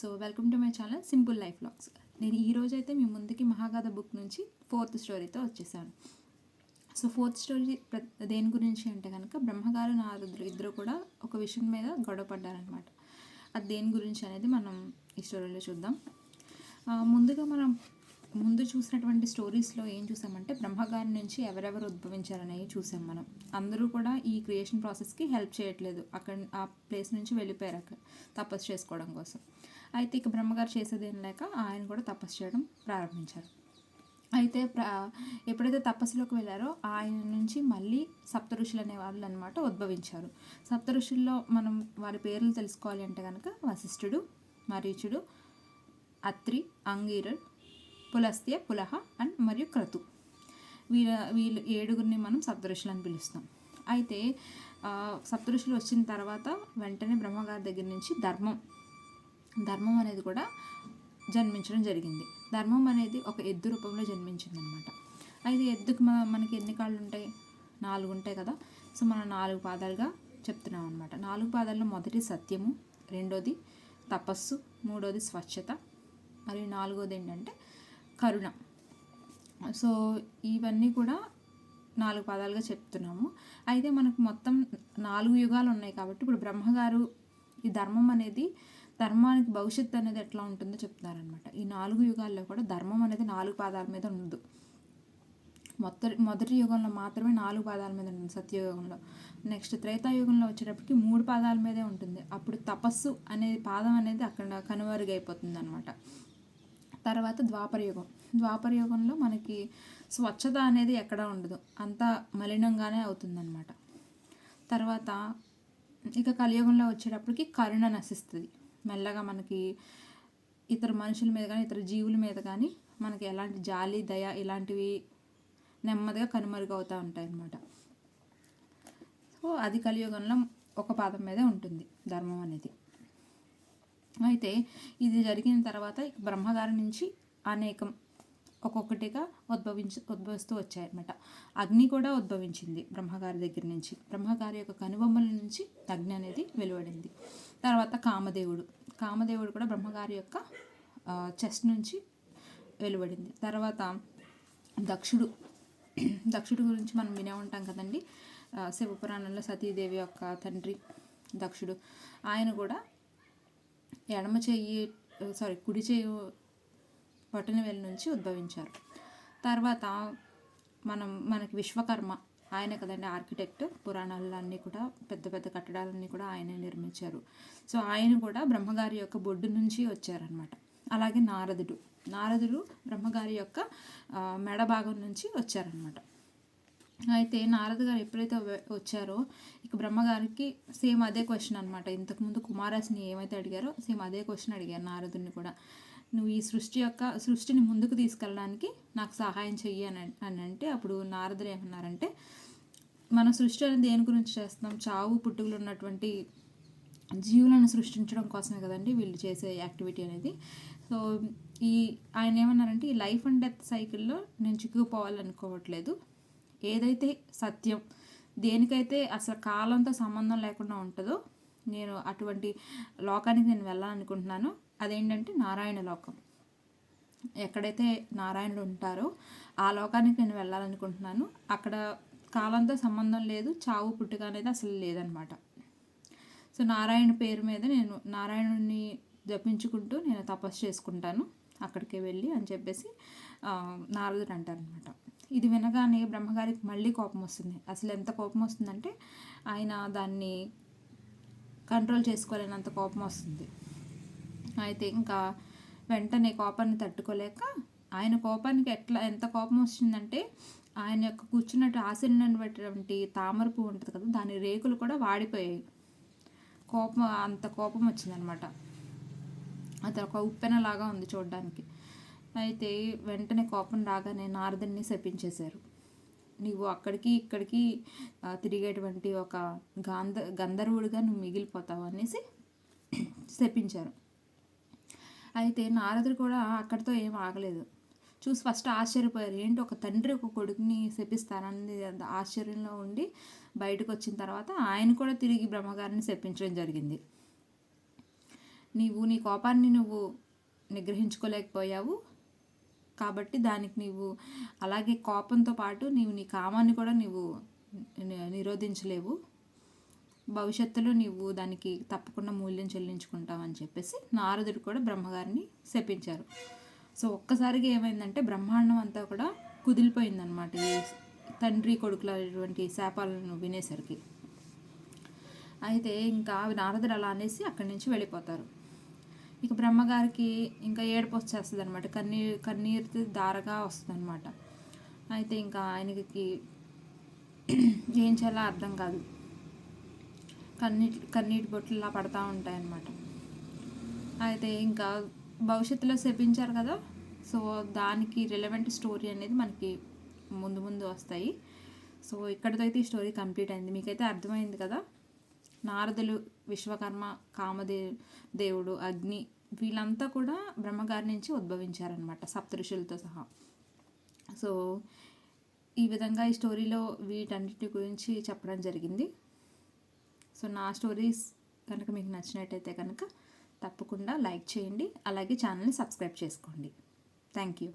So welcome to my channel simple life logs నేను ఈరోజు అయితే మీ ముందుకి మహాగాథ బుక్ నుంచి ఫోర్త్ స్టోరీతో వచ్చేసాను. సో ఫోర్త్ స్టోరీ ప్ర దేని గురించి అంటే కనుక బ్రహ్మగారు నారదులు ఇద్దరు కూడా ఒక విషయం మీద గొడవ పడ్డారనమాట అది దేని గురించి అనేది మనం ఈ స్టోరీలో చూద్దాం. ముందుగా మనం ముందు చూసినటువంటి స్టోరీస్లో ఏం చూసామంటే బ్రహ్మగారి నుంచి ఎవరెవరు ఉద్భవించారనేవి చూసాం మనం. అందరూ కూడా ఈ క్రియేషన్ ప్రాసెస్కి హెల్ప్ చేయట్లేదు. అక్కడ ఆ ప్లేస్ నుంచి వెళ్ళిపోయారు అక్కడ తపస్సు చేసుకోవడం కోసం. అయితే ఇక బ్రహ్మగారు చేసేదేం లేక ఆయన కూడా తపస్సు చేయడం ప్రారంభించారు. అయితే ఎప్పుడైతే తపస్సులోకి వెళ్ళారో ఆయన నుంచి మళ్ళీ సప్త ఋషులు అనే వాళ్ళు అనమాట ఉద్భవించారు. సప్త ఋషుల్లో మనం వారి పేర్లు తెలుసుకోవాలి అంటే కనుక వశిష్ఠుడు మరీచుడు అత్రి అంగీరుడు పులస్త్య పులహ అండ్ మరియు క్రతు. వీళ్ళ వీళ్ళు ఏడుగురిని మనం సప్తఋషులు అని పిలుస్తాం. అయితే సప్తఋషులు వచ్చిన తర్వాత వెంటనే బ్రహ్మగారి దగ్గర నుంచి ధర్మం ధర్మం అనేది కూడా జన్మించడం జరిగింది. ధర్మం అనేది ఒక ఎద్దు రూపంలో జన్మించింది అనమాట అయితే ఎద్దుకు మన మనకి ఎన్ని కాళ్ళు ఉంటాయి నాలుగు ఉంటాయి కదా. సో మనం నాలుగు పాదాలుగా చెప్తున్నాం అనమాట నాలుగు పాదాల్లో మొదటి సత్యము రెండోది తపస్సు మూడోది స్వచ్ఛత మరియు నాలుగోది ఏంటంటే కరుణ. సో ఇవన్నీ కూడా నాలుగు పదాలుగా చెప్తున్నాము. అయితే మనకు మొత్తం నాలుగు యుగాలు ఉన్నాయి కాబట్టి ఇప్పుడు బ్రహ్మగారు ఈ ధర్మం అనేది ధర్మానికి భవిష్యత్తు అనేది ఎట్లా ఉంటుందో చెప్తున్నారనమాట ఈ నాలుగు యుగాల్లో కూడా ధర్మం అనేది నాలుగు పాదాల మీద ఉండదు. మొదటి మొదటి యుగంలో మాత్రమే నాలుగు పాదాల మీద ఉంటుంది సత్యయుగంలో. నెక్స్ట్ త్రేతాయుగంలో వచ్చేటప్పటికి మూడు పాదాల మీదే ఉంటుంది. అప్పుడు తపస్సు అనే పాదం అనేది అక్కడ కనుమరుగైపోతుంది అనమాట తర్వాత ద్వాపరయుగం. ద్వాపరయుగంలో మనకి స్వచ్ఛత అనేది ఎక్కడా ఉండదు. అంతా మలినంగానే అవుతుందన్నమాట. తర్వాత ఇక కలియుగంలో వచ్చేటప్పటికి కరుణ నశిస్తుంది. మెల్లగా మనకి ఇతర మనుషుల మీద కానీ ఇతర జీవుల మీద కానీ మనకి ఎలాంటి జాలి దయ ఇలాంటివి నెమ్మదిగా కనుమరుగవుతూ ఉంటాయి అన్నమాట సో అది కలియుగంలో ఒక పాదం మీదే ఉంటుంది ధర్మం అనేది. అయితే ఇది జరిగిన తర్వాత బ్రహ్మగారి నుంచి అనేకం ఒక్కొక్కటిగా ఉద్భవించి ఉద్భవిస్తూ వచ్చాయన్నమాట. అగ్ని కూడా ఉద్భవించింది బ్రహ్మగారి దగ్గర నుంచి. బ్రహ్మగారి యొక్క కనుబొమ్మల నుంచి అగ్ని అనేది వెలువడింది. తర్వాత కామదేవుడు. కామదేవుడు కూడా బ్రహ్మగారి యొక్క చెస్ట్ నుంచి వెలువడింది. తర్వాత దక్షుడు. దక్షుడు గురించి మనం వినే ఉంటాం కదండి. శివపురాణంలో సతీదేవి యొక్క తండ్రి దక్షుడు. ఆయన కూడా ఎడమ చెయ్యి సారీ కుడి చేయి బొటన నుంచి ఉద్భవించారు. తర్వాత మనం మనకి విశ్వకర్మ ఆయన కదండి ఆర్కిటెక్ట్ పురాణాలన్నీ కూడా పెద్ద పెద్ద కట్టడాలన్నీ కూడా ఆయనే నిర్మించారు. సో ఆయన కూడా బ్రహ్మగారి యొక్క బొడ్డు నుంచి వచ్చారనమాట అలాగే నారదుడు. నారదుడు బ్రహ్మగారి యొక్క మెడ భాగం నుంచి వచ్చారనమాట అయితే నారద గారు ఎప్పుడైతే వచ్చారో ఇక బ్రహ్మగారికి సేమ్ అదే క్వశ్చన్ అనమాట ఇంతకుముందు కుమారాసిని ఏమైతే అడిగారో సేమ్ అదే క్వశ్చన్ అడిగారు నారదుని కూడా. నువ్వు ఈ సృష్టి యొక్క సృష్టిని ముందుకు తీసుకెళ్ళడానికి నాకు సహాయం చెయ్యి అని అని అంటే అప్పుడు నారదుడు ఏమన్నారంటే మన సృష్టి అనేది దేని గురించి చేస్తున్నాం? చావు పుట్టుకలు ఉన్నటువంటి జీవులను సృష్టించడం కోసమే కదండి వీళ్ళు చేసే యాక్టివిటీ అనేది. సో ఈ ఆయన ఏమన్నారంటే ఈ లైఫ్ అండ్ డెత్ సైకిల్లో నేను చిక్కుకుపోవాలనుకోవట్లేదు. ఏదైతే సత్యం దేనికైతే అసలు కాలంతో సంబంధం లేకుండా ఉంటుందో నేను అటువంటి లోకానికి నేను వెళ్ళాలనుకుంటున్నాను. అదేంటంటే నారాయణ లోకం. ఎక్కడైతే నారాయణుడు ఉంటారో ఆ లోకానికి నేను వెళ్ళాలనుకుంటున్నాను. అక్కడ కాలంతో సంబంధం లేదు చావు పుట్టుక అనేది అసలు లేదనమాట. సో నారాయణ పేరు మీద నేను నారాయణుడిని జపించుకుంటూ నేను తపస్సు చేసుకుంటాను. అక్కడికి వెళ్ళి అని చెప్పేసి నారదుడు అంటారనమాట. ఇది వినగానే బ్రహ్మగారికి మళ్ళీ కోపం వస్తుంది. అసలు ఎంత కోపం వస్తుందంటే ఆయన దాన్ని కంట్రోల్ చేసుకోలేనంత కోపం వస్తుంది. అయితే ఇంకా వెంటనే కోపాన్ని తట్టుకోలేక ఆయన కోపానికి ఎట్లా ఎంత కోపం వచ్చిందంటే ఆయన యొక్క కూర్చున్నట్టు ఆశీర్వటువంటి తామర పువ్వు ఉంటుంది కదా దాని రేకులు కూడా వాడిపోయాయి. కోపం అంత కోపం వచ్చిందనమాట. అది ఒక ఉప్పెనలాగా ఉంది చూడడానికి. అయితే వెంటనే కోపం రాగానే నారదుని శపించేశారు. నీవు అక్కడికి ఇక్కడికి తిరిగేటువంటి ఒక గాంధ గంధర్వుడిగా నువ్వు మిగిలిపోతావు అనేసి శపించారు. అయితే నారదుడు కూడా అక్కడితో ఏం ఆగలేదు. చూసి ఫస్ట్ ఆశ్చర్యపోయారు. ఏంటి ఒక తండ్రి ఒక కొడుకుని శపిస్తారని ఆశ్చర్యంలో ఉండి బయటకు వచ్చిన తర్వాత ఆయన కూడా తిరిగి బ్రహ్మగారిని శపించడం జరిగింది. నీవు నీ కోపాన్ని నువ్వు నిగ్రహించుకోలేకపోయావు. కాబట్టి దానికి నీవు అలాగే కోపంతో పాటు నీవు నీ కామాన్ని కూడా నీవు నిరోధించలేవు. భవిష్యత్తులో నీవు దానికి తప్పకుండా మూల్యం చెల్లించుకుంటావు అని చెప్పేసి నారదుడు కూడా బ్రహ్మగారిని శపించారు. సో ఒక్కసారిగా ఏమైందంటే బ్రహ్మాండం అంతా కూడా కుదిలిపోయిందనమాట ఈ తండ్రి కొడుకులటువంటి శాపాలను వినేసరికి. అయితే ఇంకా నారదుడు అలా అనేసి అక్కడి నుంచి వెళ్ళిపోతారు. ఇక బ్రహ్మగారికి ఇంకా ఏడుపు వచ్చేస్తుంది అనమాట కన్నీరు కన్నీరు దారగా వస్తుంది అనమాట అయితే ఇంకా ఆయనకి ఏం చేయాలో అర్థం కాదు. కన్నీటి కన్నీటి బొట్లులా పడతా ఉంటాయన్నమాట. అయితే ఇంకా భవిష్యత్తులో శపించారు కదా? సో దానికి రిలవెంట్ స్టోరీ అనేది మనకి ముందు ముందు వస్తాయి. సో ఇక్కడితో అయితే ఈ స్టోరీ కంప్లీట్ అయింది. మీకైతే అర్థమైంది కదా? నారదులు విశ్వకర్మ కామదే దేవుడు అగ్ని వీళ్ళంతా కూడా బ్రహ్మగారి నుంచి ఉద్భవించారనమాట సప్తఋషులతో సహా. సో ఈ విధంగా ఈ స్టోరీలో వీటన్నిటి గురించి చెప్పడం జరిగింది. సో నా స్టోరీస్ కనుక మీకు నచ్చినట్టయితే కనుక తప్పకుండా లైక్ చేయండి అలాగే ఛానల్ని సబ్స్క్రైబ్ చేసుకోండి. Thank you.